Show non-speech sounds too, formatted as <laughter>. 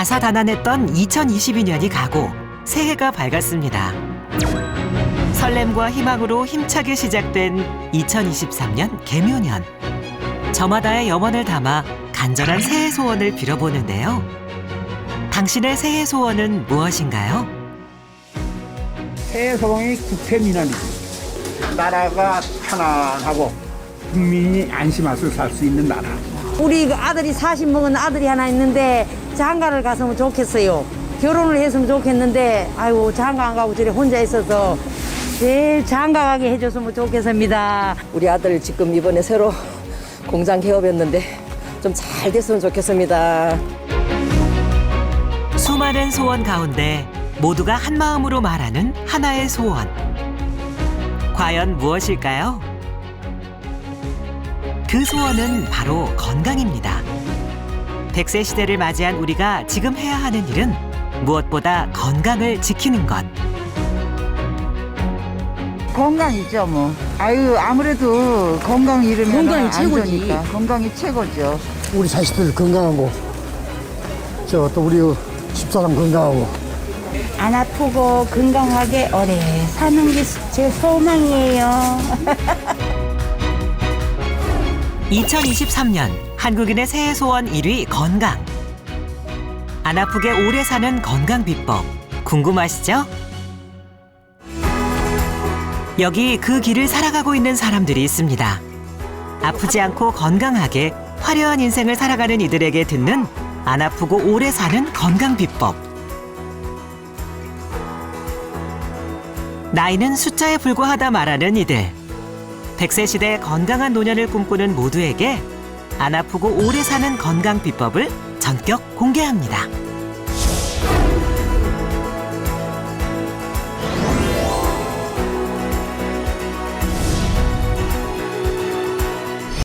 다사다난했던 2022년이 가고 새해가 밝았습니다. 설렘과 희망으로 힘차게 시작된 2023년 개묘년. 저마다의 염원을 담아 간절한 새해 소원을 빌어보는데요. 당신의 새해 소원은 무엇인가요? 새해 소망이 국태민안이죠. 나라가 편안하고 국민이 안심하고 살 수 있는 나라. 우리 그 아들이 40 먹은 아들이 하나 있는데 장가를 갔으면 좋겠어요. 결혼을 했으면 좋겠는데 아이고 장가 안 가고 저리 혼자 있어서 제일 장가 가게 해줬으면 좋겠습니다. 우리 아들 지금 이번에 새로 공장 개업했는데 좀 잘 됐으면 좋겠습니다. 수많은 소원 가운데 모두가 한 마음으로 말하는 하나의 소원. 과연 무엇일까요? 그 소원은 바로 건강입니다. 100세 시대를 맞이한 우리가 지금 해야 하는 일은 무엇보다 건강을 지키는 것. 건강이죠 뭐. 아유 아무래도 건강 잃으면 건강이 안 최고지. 좋으니까 건강이 최고죠. 우리 자식들 건강하고 저 또 우리 집사람 건강하고 안 아프고 건강하게 오래 사는 게 제 소망이에요. <laughs> 2023년 한국인의 새해 소원 1위 건강. 안 아프게 오래 사는 건강 비법 궁금하시죠? 여기 그 길을 살아가고 있는 사람들이 있습니다. 아프지 않고 건강하게 화려한 인생을 살아가는 이들에게 듣는 안 아프고 오래 사는 건강 비법. 나이는 숫자에 불과하다 말하는 이들. 100세 시대 건강한 노년을 꿈꾸는 모두에게 안 아프고 오래 사는 건강 비법을 전격 공개합니다.